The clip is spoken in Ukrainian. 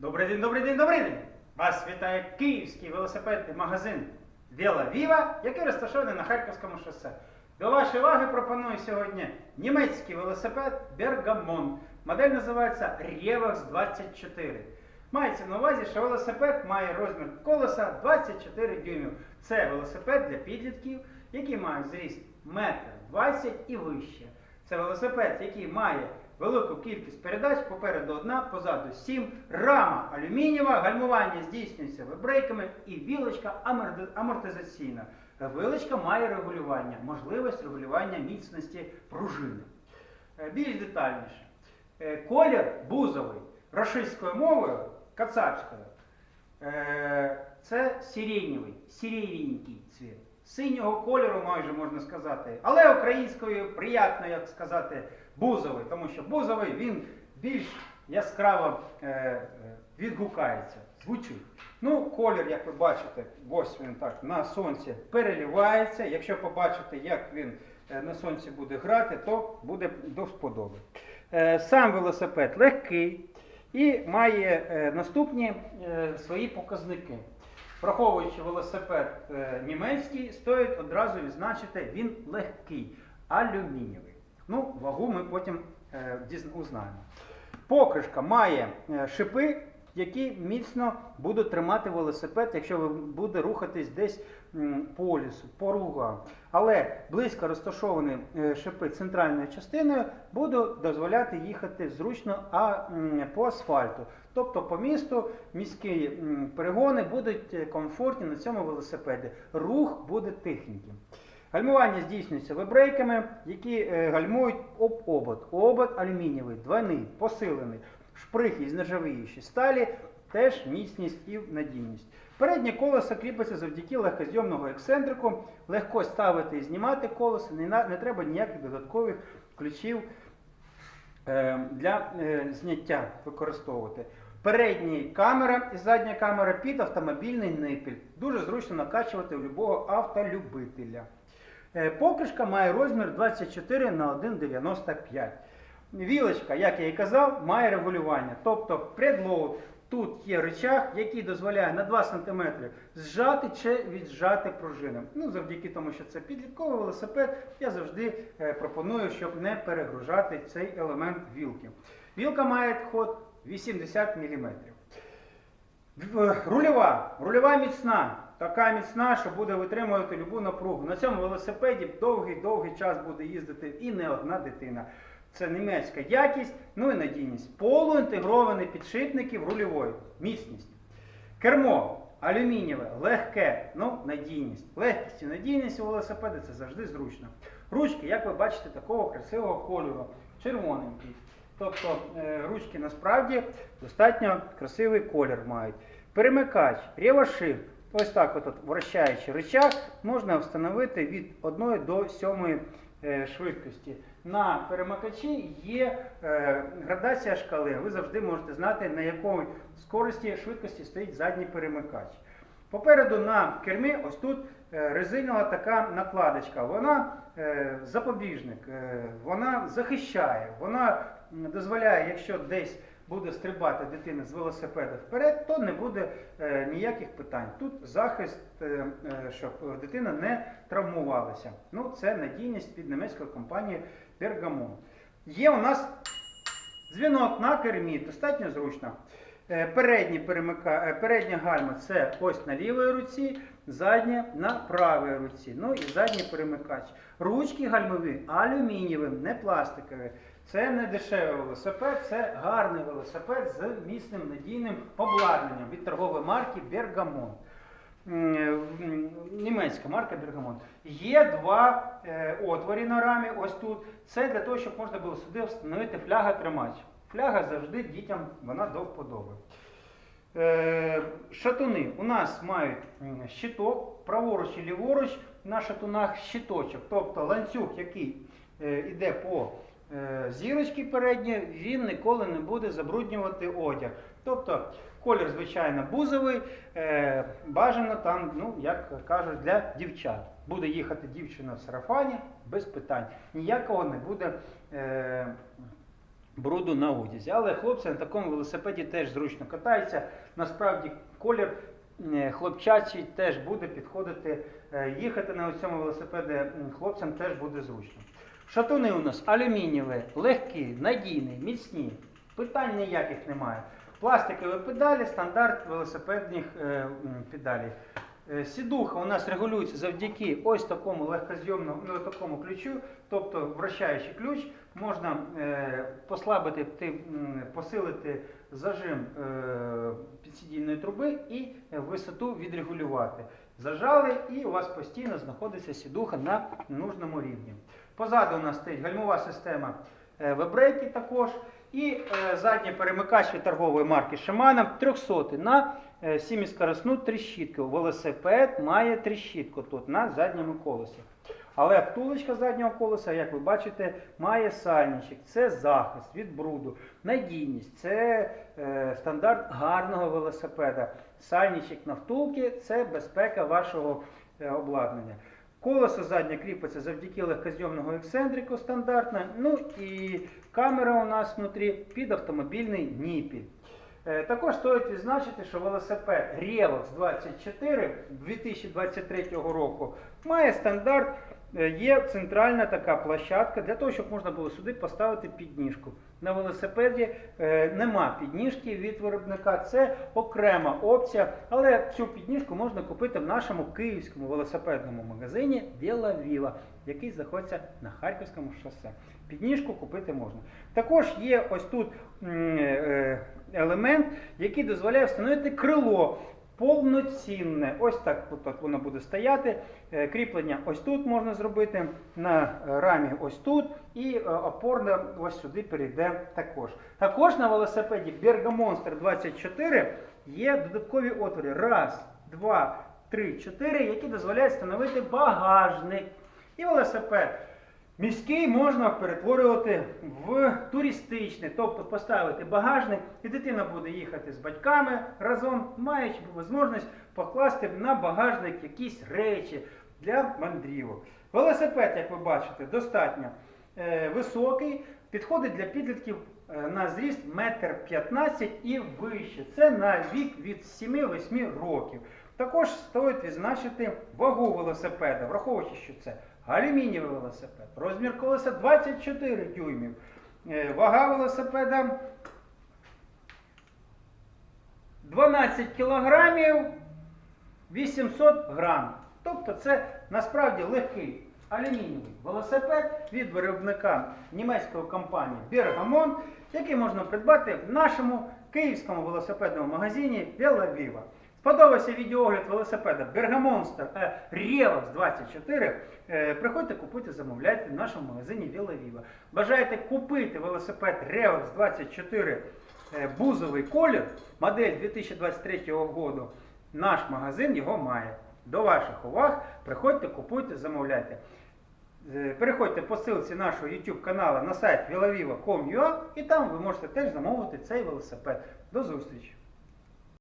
Добрий день, добрий день, добрий день! Вас вітає київський велосипедний магазин Віла Віва, який розташований на Харківському шосе. До вашої уваги пропоную сьогодні німецький велосипед Bergamont. Модель називається Revox 24. Мається на увазі, що велосипед має розмір колеса 24 дюймів. Це велосипед для підлітків, які мають зріст 1,20 м і вище. Це велосипед, який має велику кількість передач, попереду одна, позаду сім, рама алюмінієва, гальмування здійснюється вибрейками і вілочка амортизаційна. Вилочка має регулювання, можливість регулювання міцності пружини. Е, Більш детальніше. Е, Колір бузовий рашистською мовою, кацапською, е, це сиренєвий, сиренький цвіт. Синього кольору майже можна сказати, але українською приятно, як сказати, бузовий, тому що бузовий він більш яскраво е, е, відгукається, звучить. Ну, колір, як ви бачите, ось він так на сонці переливається. Якщо побачите, як він е, на сонці буде грати, то буде до вподоби. Сам велосипед легкий і має наступні свої показники. Враховуючи велосипед е, німецький, стоїть одразу відзначити, він легкий, алюмінієвий. Ну, вагу ми потім е, дізн... узнаємо. Покришка має е, шипи, які міцно будуть тримати велосипед, якщо ви буде рухатись десь по лісу, по лугам. Але близько розташовані е, шипи центральною частиною будуть дозволяти їхати зручно а, по асфальту. Тобто по місту міські перегони будуть е, комфортні на цьому велосипеді. Рух буде тихеньким. Гальмування здійснюється вибрейками, які е, гальмують об обод. Обод алюмінієвий, двойний, посилений, шприхи із нержавіючої сталі, теж міцність і надійність. Переднє колесо кріпиться завдяки легкозйомного ексцентрику. Легко ставити і знімати колесо, не, треба ніяких додаткових ключів е, для е, зняття використовувати. Передня камера і задня камера під автомобільний нипіль. Дуже зручно накачувати у любого автолюбителя. Е, Покришка має розмір 24 на 1,95. Вілочка, як я і казав, має регулювання. Тобто предлоуд. Тут є рычаг, який дозволяє на 2 см зжати чи віджати пружину. Ну, завдяки тому, що це підлітковий велосипед, я завжди е, пропоную, щоб не перегружати цей елемент вілки. Вілка має ход 80 мм. Рульова. Рульова міцна. Така міцна, що буде витримувати любу напругу. На цьому велосипеді довгий-довгий час буде їздити і не одна дитина. Це німецька якість, ну і надійність. Полуінтегровані підшипники в рульової. Міцність. Кермо алюмінієве, легке, ну надійність. Легкість і надійність у велосипеда це завжди зручно. Ручки, як ви бачите, такого красивого кольору, червоненький. Тобто е, ручки насправді достатньо красивий колір мають. Перемикач, ревошив, ось так от, вращаючи рычаг, можна встановити від 1 до 7 е, швидкості. На перемикачі є е, градація шкали. Ви завжди можете знати, на якій скорості швидкості стоїть задній перемикач. Попереду на кермі ось тут е, резинова така накладочка. Вона е, запобіжник, е, вона захищає, вона дозволяє, якщо десь буде стрибати дитина з велосипеда вперед, то не буде е, ніяких питань. Тут захист, е, е, щоб дитина не травмувалася. Ну, це надійність від німецької компанії Bergamot. Є у нас Дзвінок на кермі, достатньо зручно. Е, Передні перемика... е, передня гальма це ось на лівій руці, задня на правій руці. Ну і задній перемикач. Ручки гальмові алюмінієві, не пластикові. Це не дешевий велосипед, це гарний велосипед з міцним надійним обладнанням від торгової марки м, Німецька марка Bergamot. Є два е, отвори на рамі, ось тут. Це для того, щоб можна було сюди встановити фляга-тримач. Фляга завжди дітям вона до вподоби. Е, шатуни у нас мають щиток, праворуч і ліворуч на шатунах щиточок. Тобто ланцюг, який е, йде по е, зірочці передньої, він ніколи не буде забруднювати одяг. Тобто колір, звичайно, бузовий, е, бажано там, ну, як кажуть, для дівчат. Буде їхати дівчина в сарафані без питань. Ніякого не буде е, бруду на одязі. Але хлопці на такому велосипеді теж зручно катаються. Насправді колір хлопчачий теж буде підходити. Їхати на цьому велосипеді хлопцям теж буде зручно. Шатуни у нас алюмінієві, легкі, надійні, міцні. Питань ніяких немає. Пластикові педалі, стандарт велосипедних е, педалей. Е, Сідуха у нас регулюється завдяки ось такому легкозйомному ну, такому ключу, тобто вращаючий ключ, можна е, послабити, ти, посилити зажим е, підсидільної труби і е, висоту відрегулювати. Зажали і у вас постійно знаходиться сідуха на нужному рівні. Позаду у нас стоїть гальмова система е, вебрейки також. І е, задній перемикач від торгової марки Шимана 300 на е, 7-скоросну тріщітку. Велосипед має тріщітку тут на задньому колесі. Але втулочка заднього колеса, як ви бачите, має сальничок. Це захист від бруду, надійність, це е, стандарт гарного велосипеда. Сальничок на втулки це безпека вашого е, обладнання. Колесо заднє кріпиться завдяки легкозйомного ексцентрику стандартно. Ну і камера у нас внутрі під автомобільний ніпіль. Е, Також стоїть відзначити, що велосипед Revox 24 2023 року має стандарт, є центральна така площадка для того, щоб можна було сюди поставити підніжку. На велосипеді е, нема підніжки від виробника, це окрема опція, але цю підніжку можна купити в нашому київському велосипедному магазині Біла Віла, який знаходиться на Харківському шосе. Підніжку купити можна. Також є ось тут е, елемент, який дозволяє встановити крило. Повноцінне, ось так от, воно буде стояти. Е, Кріплення ось тут можна зробити, на рамі ось тут, і е, опорне ось сюди перейде також. Також на велосипеді Berga Monster 24 є додаткові отвори. Раз, два, три, чотири, які дозволяють встановити багажник. І велосипед Міський можна перетворювати в туристичний, тобто поставити багажник, і дитина буде їхати з батьками разом, маючи можливість покласти на багажник якісь речі для мандрівок. Велосипед, як ви бачите, достатньо е, високий, підходить для підлітків е, на зріст 1,15 м і вище. Це на вік від 7-8 років. Також стоїть відзначити вагу велосипеда, враховуючи, що це алюмінієвий велосипед, розмір колеса 24 дюймів. Е, Вага велосипеда 12 кілограмів 800 грам. Тобто це насправді легкий алюмінієвий велосипед від виробника німецької компанії Bergamont, який можна придбати в нашому київському велосипедному магазині Viva. Сподобався відеоогляд велосипеда е, Revox 24. Е, Приходьте, купуйте, замовляйте в нашому магазині Viva. Бажаєте купити велосипед Revox 24 е, бузовий колір, модель 2023 року. Наш магазин його має. До ваших уваг. Приходьте, купуйте, замовляйте. Е, Переходьте по ссылці нашого YouTube каналу на сайт villaviva.com.ua і там ви можете теж замовити цей велосипед. До зустрічі!